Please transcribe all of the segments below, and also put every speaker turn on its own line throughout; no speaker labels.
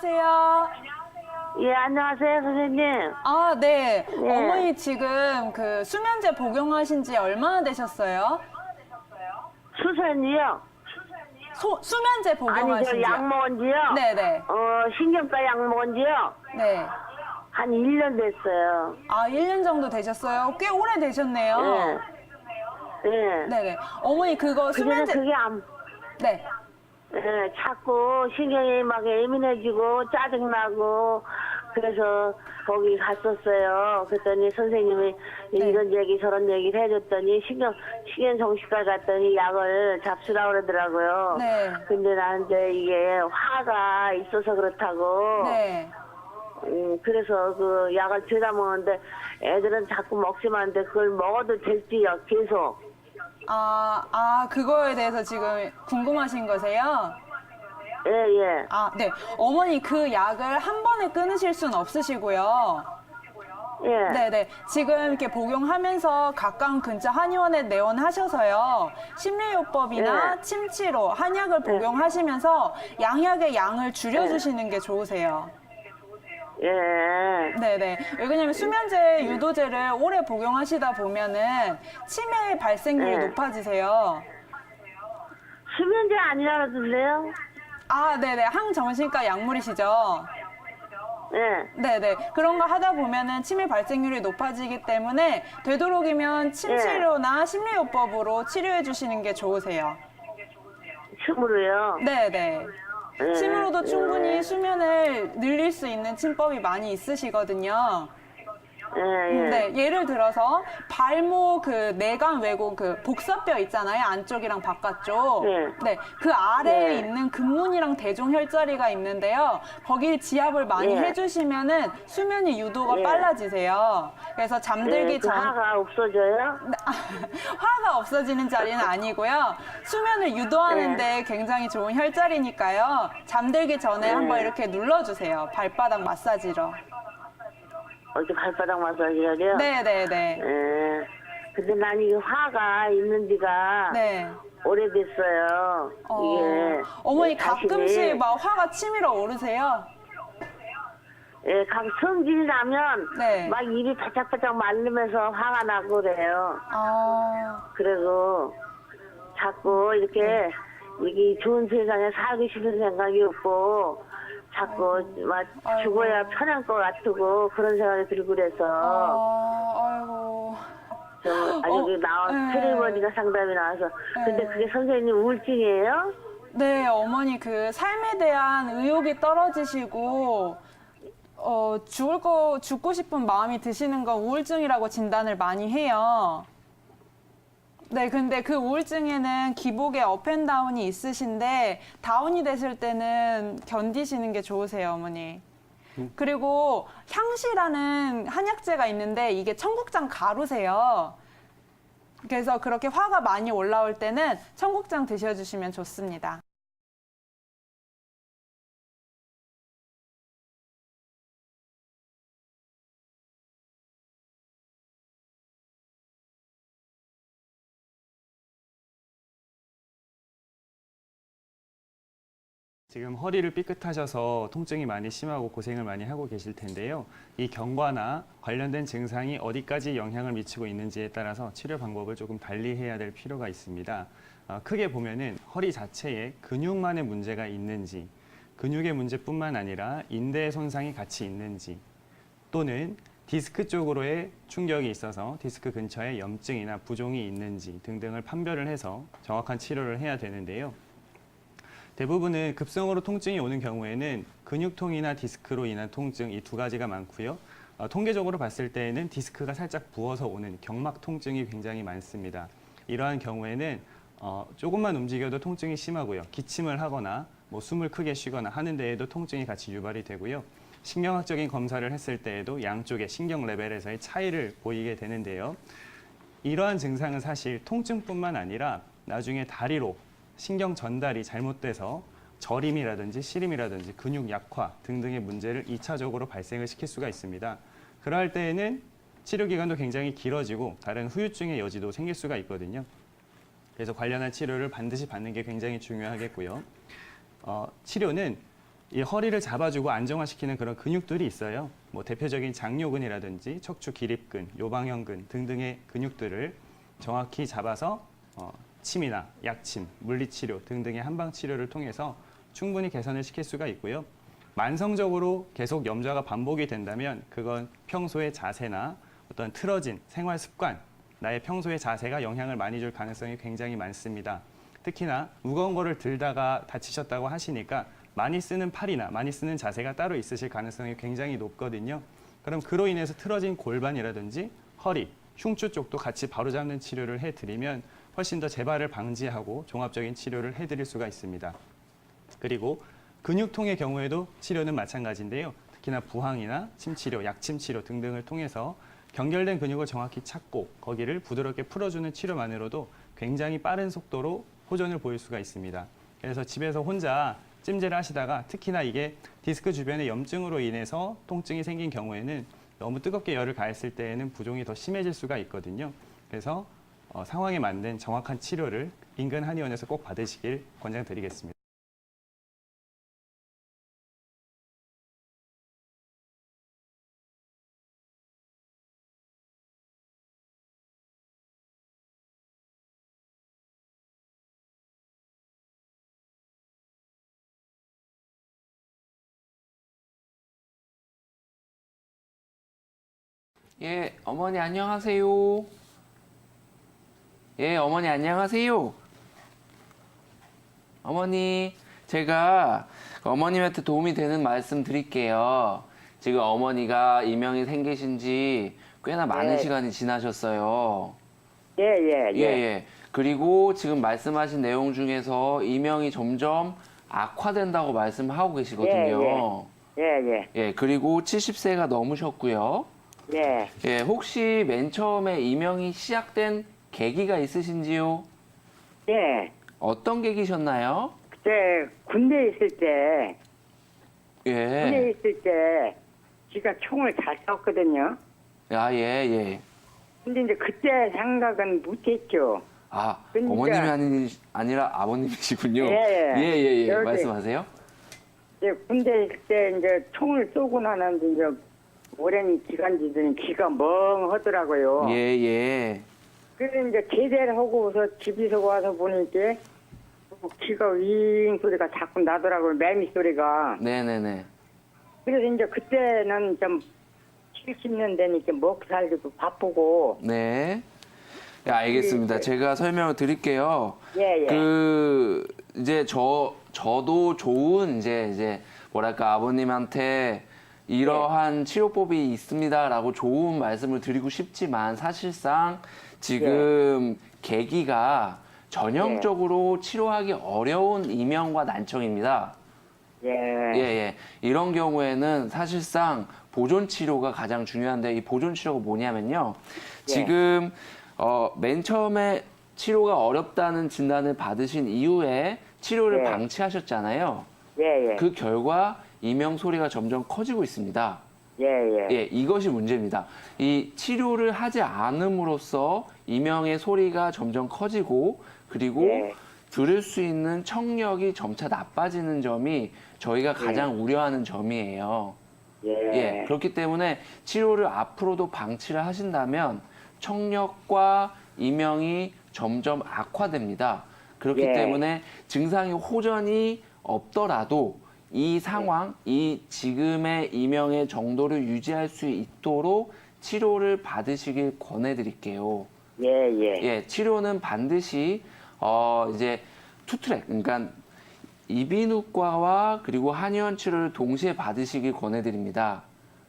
안녕하세요.
예, 안녕하세요, 선생님.
아, 네.
네.
어머니 지금 그 수면제 복용하신 지 얼마나 되셨어요?
수선이요?
소, 수면제
아니,
복용하신
저
지요?
약 먹은 지요?
네 네.
어, 신경과 약 먹은 지요?
네.
한 1년 됐어요.
아, 1년 정도 되셨어요? 꽤 오래 되셨네요.
예. 예.
네 네. 어머니 그거
그전에
수면제,
그게 안,
네.
예, 자꾸 신경이 막 예민해지고 짜증나고 그래서 거기 갔었어요. 그랬더니 선생님이
네.
이런 얘기 저런 얘기를 해줬더니 신경 신경 정신과 갔더니 약을 잡수라 그러더라고요.
네.
근데 나한테 이게 화가 있어서 그렇다고.
네.
음, 그래서 그 약을 죄다 먹는데 애들은 자꾸 먹지만 않는데 그걸 먹어도 될지요 계속.
아, 아, 그거에 대해서 지금 궁금하신 거세요?
예 예.
아, 네. 어머니 그 약을 한 번에 끊으실 수는 없으시고요.
예.
네네. 지금 이렇게 복용하면서 가까운 근처 한의원에 내원하셔서요. 심리요법이나
네.
침치로 한약을 복용하시면서 양약의 양을 줄여주시는 게 좋으세요.
예.
네네. 왜냐면 수면제 유도제를 오래 복용하시다 보면은 치매 발생률이
네.
높아지세요.
수면제 아니라던데요?
아, 네네. 항정신과 약물이시죠?
예.
네네. 그런 거 하다 보면은 치매 발생률이 높아지기 때문에 되도록이면 침치료나 심리요법으로 치료해 주시는 게 좋으세요.
춤으로요.
네네.
예,
침으로도 충분히
예.
수면을 늘릴 수 있는 침법이 많이 있으시거든요.
예, 예.
네, 예를 들어서 발목 그 내관 외고 그 복사뼈 있잖아요. 안쪽이랑 바깥쪽.
네.
네, 그 아래에
네.
있는 근문이랑 대종혈자리가 있는데요. 거기 지압을 많이
네.
해주시면은 수면이 유도가
네.
빨라지세요. 그래서 잠들기
예, 그
전
화가 없어져요?
네, 화가 없어지는 자리는 아니고요. 수면을 유도하는데 굉장히 좋은 혈자리니까요. 잠들기 전에
네.
한번 이렇게 눌러주세요. 발바닥 마사지로.
어디 발바닥 마사지를요?
네네네.
예. 근데 난 이게 화가 있는 지가
네.
오래됐어요.
어,
이게.
어머니
예, 자신이,
가끔씩 막 화가 치밀어 오르세요?
예, 각 성질이 나면
네.
막 입이 바짝바짝 말리면서 화가 나고 그래요.
아,
그리고 자꾸 이렇게
네.
이게 좋은 세상에 살고 싶은 생각이 없고 자꾸 막
아이고.
죽어야 편할 것 같고 그런 생각이 들고 그래서
아, 아이고.
좀 아,
어,
여기 나와
네.
트레이머니가 상담이 나와서 근데
네.
그게 선생님 우울증이에요?
네, 어머니 그 삶에 대한 의욕이 떨어지시고 어, 죽을 거 죽고 싶은 마음이 드시는 건 우울증이라고 진단을 많이 해요. 네, 근데 그 우울증에는 기복의 업앤다운이 있으신데 다운이 되실 때는 견디시는 게 좋으세요, 어머니. 그리고 향시라는 한약재가 있는데 이게 청국장 가루세요. 그래서 그렇게 화가 많이 올라올 때는 청국장 드셔주시면 좋습니다.
지금 허리를 삐끗하셔서 통증이 많이 심하고 고생을 많이 하고 계실 텐데요. 이 경과나 관련된 증상이 어디까지 영향을 미치고 있는지에 따라서 치료 방법을 조금 달리해야 될 필요가 있습니다. 어, 크게 보면은 허리 자체에 근육만의 문제가 있는지, 근육의 문제뿐만 아니라 인대의 손상이 같이 있는지, 또는 디스크 쪽으로의 충격이 있어서 디스크 근처에 염증이나 부종이 있는지 등등을 판별을 해서 정확한 치료를 해야 되는데요. 대부분은 급성으로 통증이 오는 경우에는 근육통이나 디스크로 인한 통증 이 두 가지가 많고요. 어, 통계적으로 봤을 때에는 디스크가 살짝 부어서 오는 경막 통증이 굉장히 많습니다. 이러한 경우에는 어, 조금만 움직여도 통증이 심하고요. 기침을 하거나 뭐 숨을 크게 쉬거나 하는 데에도 통증이 같이 유발이 되고요. 신경학적인 검사를 했을 때에도 양쪽의 신경 레벨에서의 차이를 보이게 되는데요. 이러한 증상은 사실 통증뿐만 아니라 나중에 다리로 신경 전달이 잘못돼서 저림이라든지 시림이라든지 근육 약화 등등의 문제를 2차적으로 발생을 시킬 수가 있습니다. 그러할 때에는 치료 기간도 굉장히 길어지고 다른 후유증의 여지도 생길 수가 있거든요. 그래서 관련한 치료를 반드시 받는 게 굉장히 중요하겠고요. 어, 치료는 이 허리를 잡아주고 안정화시키는 그런 근육들이 있어요. 뭐 대표적인 장요근이라든지 척추 기립근, 요방형근 등등의 근육들을 정확히 잡아서 어, 침이나 약침, 물리치료 등등의 한방 치료를 통해서 충분히 개선을 시킬 수가 있고요. 만성적으로 계속 염좌가 반복이 된다면 그건 평소의 자세나 어떤 틀어진 생활 습관, 나의 평소의 자세가 영향을 많이 줄 가능성이 굉장히 많습니다. 특히나 무거운 거를 들다가 다치셨다고 하시니까 많이 쓰는 팔이나 많이 쓰는 자세가 따로 있으실 가능성이 굉장히 높거든요. 그럼 그로 인해서 틀어진 골반이라든지 허리, 흉추 쪽도 같이 바로잡는 치료를 해드리면 훨씬 더 재발을 방지하고 종합적인 치료를 해드릴 수가 있습니다. 그리고 근육통의 경우에도 치료는 마찬가지인데요. 특히나 부항이나 침치료, 약침치료 등등을 통해서 경결된 근육을 정확히 찾고 거기를 부드럽게 풀어주는 치료만으로도 굉장히 빠른 속도로 호전을 보일 수가 있습니다. 그래서 집에서 혼자 찜질을 하시다가 특히나 이게 디스크 주변의 염증으로 인해서 통증이 생긴 경우에는 너무 뜨겁게 열을 가했을 때에는 부종이 더 심해질 수가 있거든요. 그래서 어, 상황에 맞는 정확한 치료를 인근 한의원에서 꼭 받으시길 권장드리겠습니다.
예, 어머니 안녕하세요. 예, 어머니 안녕하세요. 어머니, 제가 어머님한테 도움이 되는 말씀 드릴게요. 지금 어머니가 이명이 생기신 지 꽤나 많은
네.
시간이 지나셨어요.
예, 예,
예, 예. 그리고 지금 말씀하신 내용 중에서 이명이 점점 악화된다고 말씀하고 계시거든요.
예, 예,
예, 그리고 70세가 넘으셨고요.
예.
예, 혹시 맨 처음에 이명이 시작된 계기가 있으신지요?
예.
어떤 계기셨나요?
그때 군대에 있을 때, 군대에
예.
있을 때, 지가 총을 잘 쐈거든요.
아, 예, 예.
근데 이제 그때 생각은 못했죠.
아,
그러니까-
어머님이 아니, 아니라 아버님이시군요.
예, 예.
예, 예, 예.
여기-
말씀하세요.
이제 군대에 있을 때 이제 총을 쏘고 나는데 이제 오랜 기간 지더니 귀가 멍하더라고요.
예, 예.
그래서 이제 제대를 하고서 집에서 와서 보니까 귀가 윙 소리가 자꾸 나더라고요. 매미 소리가.
네네네.
그래서 이제 그때는 좀 70년 되니까 먹고 살기도 바쁘고.
네. 예, 알겠습니다.
예.
제가 설명을 드릴게요.
예, 예.
그 이제 저 저도 좋은 이제 이제 뭐랄까 아버님한테 이러한 치료법이 있습니다라고 좋은 말씀을 드리고 싶지만 사실상 지금 계기가 전형적으로 치료하기 어려운 이명과 난청입니다.
예.
예, 예. 이런 경우에는 사실상 보존 치료가 가장 중요한데 이 보존 치료가 뭐냐면요.
예.
지금 어, 맨 처음에 치료가 어렵다는 진단을 받으신 이후에 치료를
예.
방치하셨잖아요.
예, 예.
그 결과 이명 소리가 점점 커지고 있습니다.
예, 예.
예, 이것이 문제입니다. 이 치료를 하지 않음으로써 이명의 소리가 점점 커지고 그리고
예.
들을 수 있는 청력이 점차 나빠지는 점이 저희가 가장 우려하는 점이에요.
예.
예, 그렇기 때문에 치료를 앞으로도 방치를 하신다면 청력과 이명이 점점 악화됩니다. 그렇기
예.
때문에 증상이 호전이 없더라도 이 상황, 이 지금의 이명의 정도를 유지할 수 있도록 치료를 받으시길 권해드릴게요.
예, 예.
예, 치료는 반드시 어 이제 투트랙, 그러니까 이비인후과와 그리고 한의원 치료를 동시에 받으시길 권해드립니다.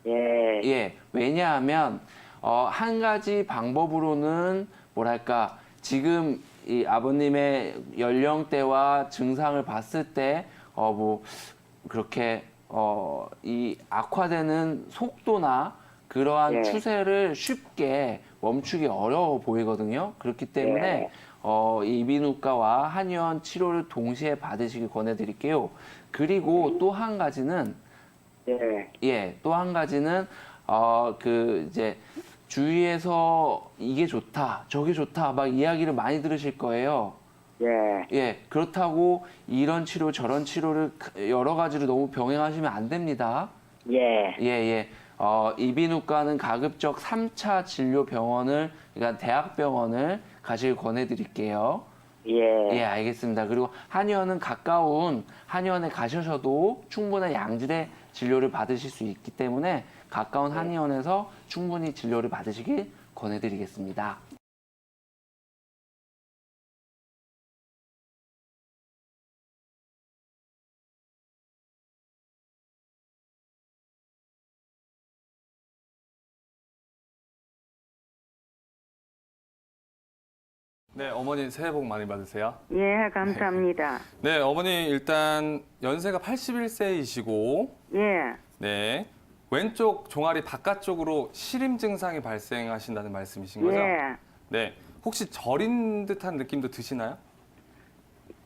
예.
예, 왜냐하면 어, 한 가지 방법으로는 뭐랄까 지금 이 아버님의 연령대와 증상을 봤을 때 어 뭐 그렇게 어 이 악화되는 속도나 그러한
예.
추세를 쉽게 멈추기 어려워 보이거든요. 그렇기 때문에
예.
어, 이 이비인후과와 한의원 치료를 동시에 받으시길 권해드릴게요. 그리고 또 한 가지는
예.
예, 또 한 가지는 어 그 이제 주위에서 이게 좋다, 저게 좋다 막 이야기를 많이 들으실 거예요.
예.
예, 그렇다고 이런 치료 저런 치료를 여러 가지로 너무 병행하시면 안 됩니다.
예.
예, 예. 어, 이비인후과는 가급적 3차 진료 병원을, 그러니까 대학병원을 가실 권해 드릴게요.
예.
예, 알겠습니다. 그리고 한의원은 가까운 한의원에 가셔서도 충분한 양질의 진료를 받으실 수 있기 때문에 가까운 한의원에서 충분히 진료를 받으시길 권해 드리겠습니다.
네, 어머니 새해 복 많이 받으세요.
예, 감사합니다.
네, 어머니 일단 연세가 81세이시고,
예.
네, 왼쪽 종아리 바깥쪽으로 시림 증상이 발생하신다는 말씀이신 거죠?
예.
네, 혹시 저린 듯한 느낌도 드시나요?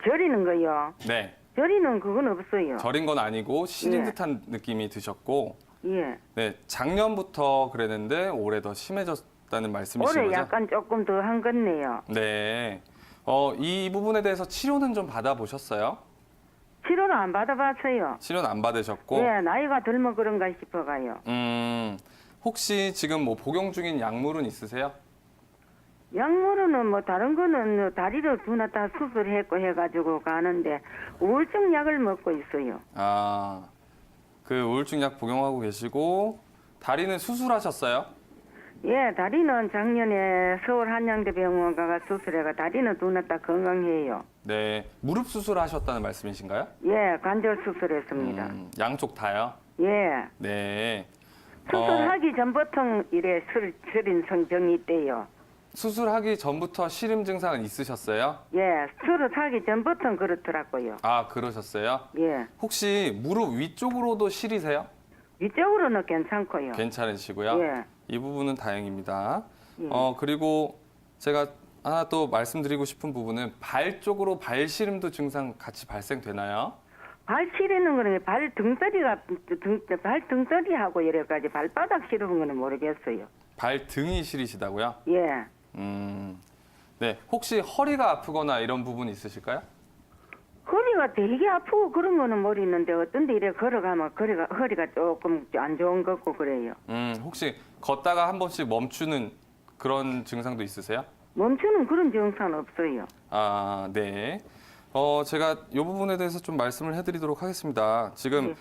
저리는 거요.
네,
저리는 그건 없어요.
저린 건 아니고 시린
예.
듯한 느낌이 드셨고,
예.
네, 작년부터 그랬는데 올해 더 심해졌 다는 말씀이신
올해
거죠?
약간 조금 더한 것네요.
네, 어, 이 부분에 대해서 치료는 좀 받아보셨어요?
치료를 안 받아봤어요.
치료는 안 받으셨고,
예, 나이가 들면 그런가 싶어가요.
음, 혹시 지금 뭐 복용 중인 약물은 있으세요?
약물은 뭐 다른 거는 뭐 다리를 두나 다 수술했고 해가지고 가는데 우울증 약을 먹고 있어요.
아, 그 우울증 약 복용하고 계시고 다리는 수술하셨어요?
예, 다리는 작년에 서울 한양대병원 가가 수술해가 다리는 두나 다 건강해요.
네, 무릎 수술하셨다는 말씀이신가요?
예, 관절 수술했습니다.
음, 양쪽 다요?
예,
네. 어,
수술하기 전부터 이래 술, 술인 성병이 있대요.
수술하기 전부터 시림 증상은 있으셨어요?
예, 수술하기 전부터 그렇더라고요.
아, 그러셨어요?
예,
혹시 무릎 위쪽으로도 시리세요?
위쪽으로는 괜찮고요.
괜찮으시고요.
예.
이 부분은 다행입니다.
예.
어, 그리고 제가 하나 또 말씀드리고 싶은 부분은 발 쪽으로 발 시림도 증상 같이 발생되나요?
발 시리는 거는 발 등다리가 등, 발 등다리하고 이래가지 발바닥 시리는 거는 모르겠어요.
발 등이 시리시다고요?
예,
음. 네. 혹시 허리가 아프거나 이런 부분 있으실까요?
허리가 되게 아프고 그런 거는 모르겠는데 어떤데 이래 걸어가면 허리가 허리가 조금 안 좋은 것 같고 그래요.
음, 혹시 걷다가 한 번씩 멈추는 그런 증상도 있으세요?
멈추는 그런 증상 없어요.
아, 네. 어, 제가 이 부분에 대해서 좀 말씀을 해드리도록 하겠습니다. 지금
네.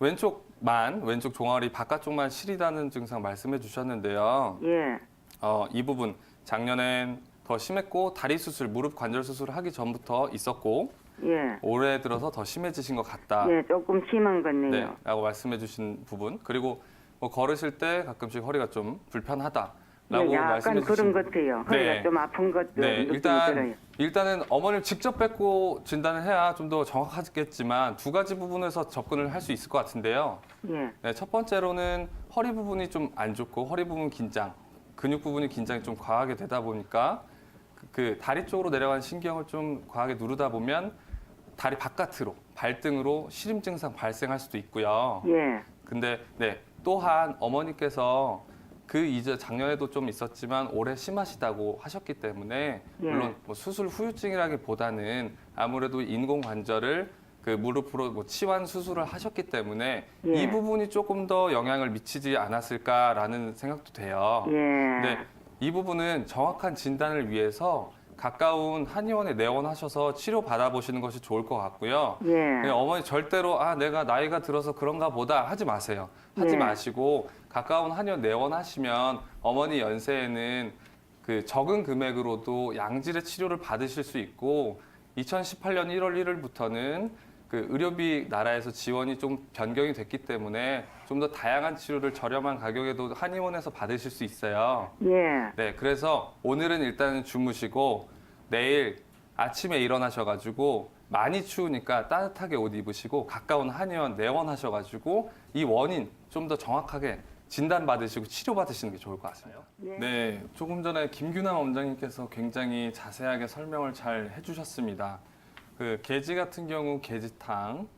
왼쪽만, 왼쪽 종아리 바깥쪽만 시리다는 증상 말씀해 주셨는데요.
예,
어, 이 부분 작년엔 더 심했고 다리 수술, 무릎 관절 수술을 하기 전부터 있었고
예,
올해 들어서 더 심해지신 것 같다.
예, 조금 심한
네,
거네요.
라고 말씀해 주신 부분. 그리고 뭐 걸으실 때 가끔씩 허리가 좀 불편하다라고
예, 약간
말씀해
그런
주신
것 같아요. 허리가
네.
좀 아픈 것도
네,
느낌이
일단
들어요.
일단은 어머니를 직접 뵙고 진단을 해야 좀 더 정확하겠지만 두 가지 부분에서 접근을 할 수 있을 것 같은데요.
예,
네, 첫 번째로는 허리 부분이 좀 안 좋고 허리 부분 긴장, 근육 부분이 긴장이 좀 과하게 되다 보니까 그, 그 다리 쪽으로 내려가는 신경을 좀 과하게 누르다 보면 다리 바깥으로 발등으로 시림 증상 발생할 수도 있고요.
예,
근데 네 또한 어머니께서 그 이제 작년에도 좀 있었지만 올해 심하시다고 하셨기 때문에
예.
물론 뭐 수술 후유증이라기보다는 아무래도 인공 관절을 그 무릎으로 뭐 치환 수술을 하셨기 때문에
예.
이 부분이 조금 더 영향을 미치지 않았을까라는 생각도 돼요.
예,
네, 이 부분은 정확한 진단을 위해서 가까운 한의원에 내원하셔서 치료 받아보시는 것이 좋을 것 같고요.
예,
네, 어머니 절대로 아 내가 나이가 들어서 그런가 보다 하지 마세요. 하지
네.
마시고 가까운 한의원 내원하시면 어머니 연세에는 그 적은 금액으로도 양질의 치료를 받으실 수 있고 2018년 1월 1일부터는 그 의료비 나라에서 지원이 좀 변경이 됐기 때문에 좀 더 다양한 치료를 저렴한 가격에도 한의원에서 받으실 수 있어요.
예,
네, 그래서 오늘은 일단은 주무시고 내일 아침에 일어나셔가지고 많이 추우니까 따뜻하게 옷 입으시고 가까운 한의원 내원하셔가지고 이 원인 좀 더 정확하게 진단 받으시고 치료 받으시는 게 좋을 것 같습니다.
네.
네, 조금 전에 김규남 원장님께서 굉장히 자세하게 설명을 잘 해주셨습니다. 그 게지 같은 경우 게지탕,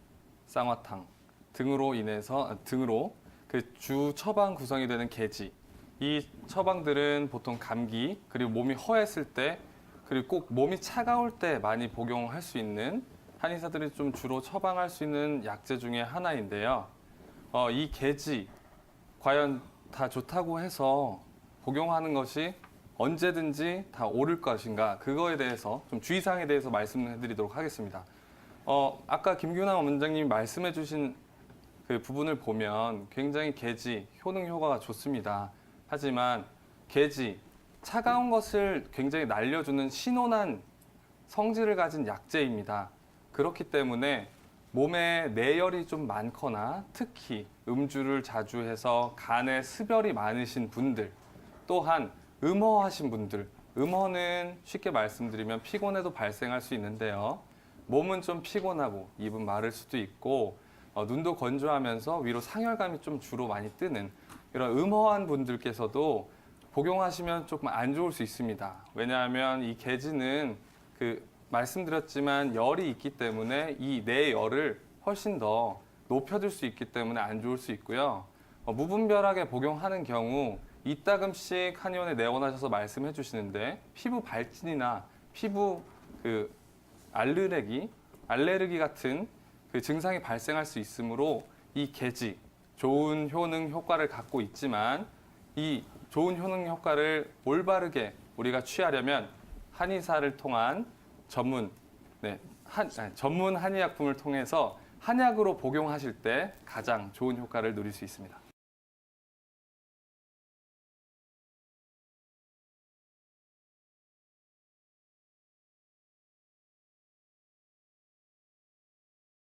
쌍화탕 등으로 인해서 아, 등으로 그 주 처방 구성이 되는 게지 이 처방들은 보통 감기 그리고 몸이 허했을 때 그리고 꼭 몸이 차가울 때 많이 복용할 수 있는 한의사들이 좀 주로 처방할 수 있는 약재 중에 하나인데요. 어, 이 개지 과연 다 좋다고 해서 복용하는 것이 언제든지 다 옳을 것인가 그거에 대해서 좀 주의사항에 대해서 말씀해드리도록 하겠습니다. 어, 아까 김규남 원장님이 말씀해주신 그 부분을 보면 굉장히 개지 효능 효과가 좋습니다. 하지만 개지 차가운 것을 굉장히 날려주는 신온한 성질을 가진 약재입니다. 그렇기 때문에 몸에 내열이 좀 많거나 특히 음주를 자주 해서 간에 습열이 많으신 분들 또한 음허하신 분들 음허는 쉽게 말씀드리면 피곤해도 발생할 수 있는데요. 몸은 좀 피곤하고 입은 마를 수도 있고 어, 눈도 건조하면서 위로 상열감이 좀 주로 많이 뜨는 이런 음허한 분들께서도 복용하시면 조금 안 좋을 수 있습니다. 왜냐하면 이 개지는 그 말씀드렸지만 열이 있기 때문에 이 내 열을 훨씬 더 높여줄 수 있기 때문에 안 좋을 수 있고요. 어, 무분별하게 복용하는 경우 이따금씩 한의원에 내원하셔서 말씀해 주시는데 피부 발진이나 피부 그 알르레기, 알레르기 같은 그 증상이 발생할 수 있으므로 이 개지 좋은 효능 효과를 갖고 있지만 이 좋은 효능 효과를 올바르게 우리가 취하려면 한의사를 통한 전문 네, 한, 아니, 전문 한의약품을 통해서 한약으로 복용하실 때 가장 좋은 효과를 누릴 수 있습니다.